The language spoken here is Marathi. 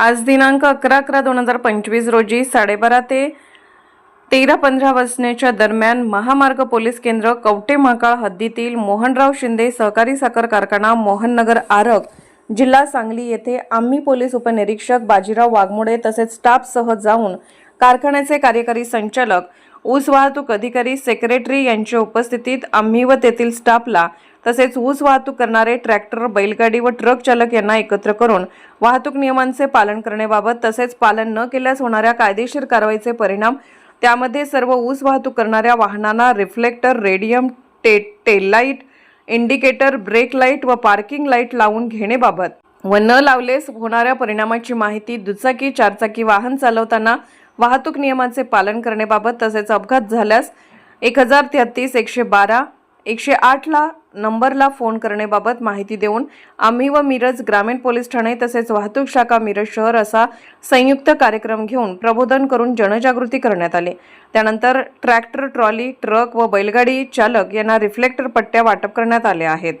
आज दिनांक अकरा अकरा दोन हजार पंचवीस रोजी साडेबारा ते तेरा पंधरा वाजण्याच्या दरम्यान महामार्ग पोलीस केंद्र कवटे महाकाळ हद्दीतील मोहनराव शिंदे सहकारी साखर कारखाना मोहननगर आरग जिल्हा सांगली येथे आम्ही पोलीस उपनिरीक्षक बाजीराव वाघमोडे तसेच स्टाफसह जाऊन कारखान्याचे कार्यकारी संचालक ऊस वाहतूक अधिकारी सेक्रेटरी यांच्या उपस्थितीत आम्ही व तेथील स्टाफला तसेच ऊस वाहतूक करणारे ट्रॅक्टर बैलगाडी व ट्रक चालक यांना एकत्र करून वाहतूक नियमांचे पालन करण्याबाबत तसेच पालन न केल्यास होणाऱ्या कायदेशीर कारवाईचे परिणाम त्यामध्ये सर्व ऊस वाहतूक करणाऱ्या वाहनांना रिफ्लेक्टर रेडियम टे टेललाईट इंडिकेटर ब्रेक लाइट व पार्किंग लाइट लावून घेणेबाबत व न लावलेस होणाऱ्या परिणामाची माहिती दुचाकी चारचाकी वाहन चालवताना वाहतूक नियमांचे पालन करण्याबाबत तसेच अपघात झाल्यास एक हजार तेहतीस एकशे बारा एकशे आठला नंबरला फोन करण्याबाबत माहिती देऊन आम्ही व मिरज ग्रामीण पोलीस ठाणे तसेच वाहतूक शाखा मिरज शहर असा संयुक्त कार्यक्रम घेऊन प्रबोधन करून जनजागृती करण्यात आली. त्यानंतर ट्रॅक्टर ट्रॉली ट्रक व बैलगाडी चालक यांना रिफ्लेक्टर पट्ट्या वाटप करण्यात आल्या आहेत.